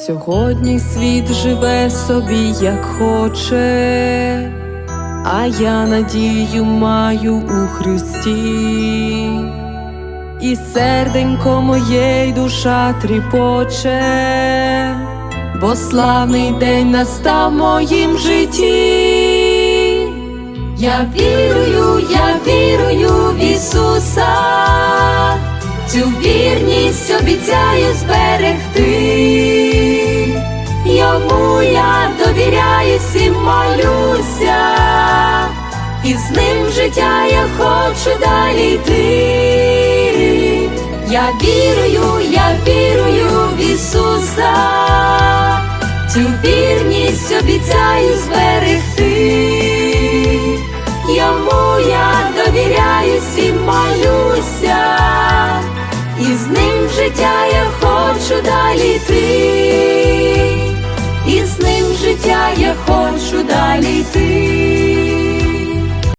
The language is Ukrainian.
Сьогодні світ живе собі як хоче, а я надію маю у Христі, і серденько моє й душа тріпоче, бо славний день настав моїм житті. Я вірую, я вірую в Ісуса, цю вірність обіцяю зберегти. І з ним життя я хочу далі йти. Я вірую, я вірую в Ісуса, цю вірність обіцяю зберегти. Йому я довіряюсь і молюся, і з ним життя я хочу далі йти, і з ним життя я хочу далі йти.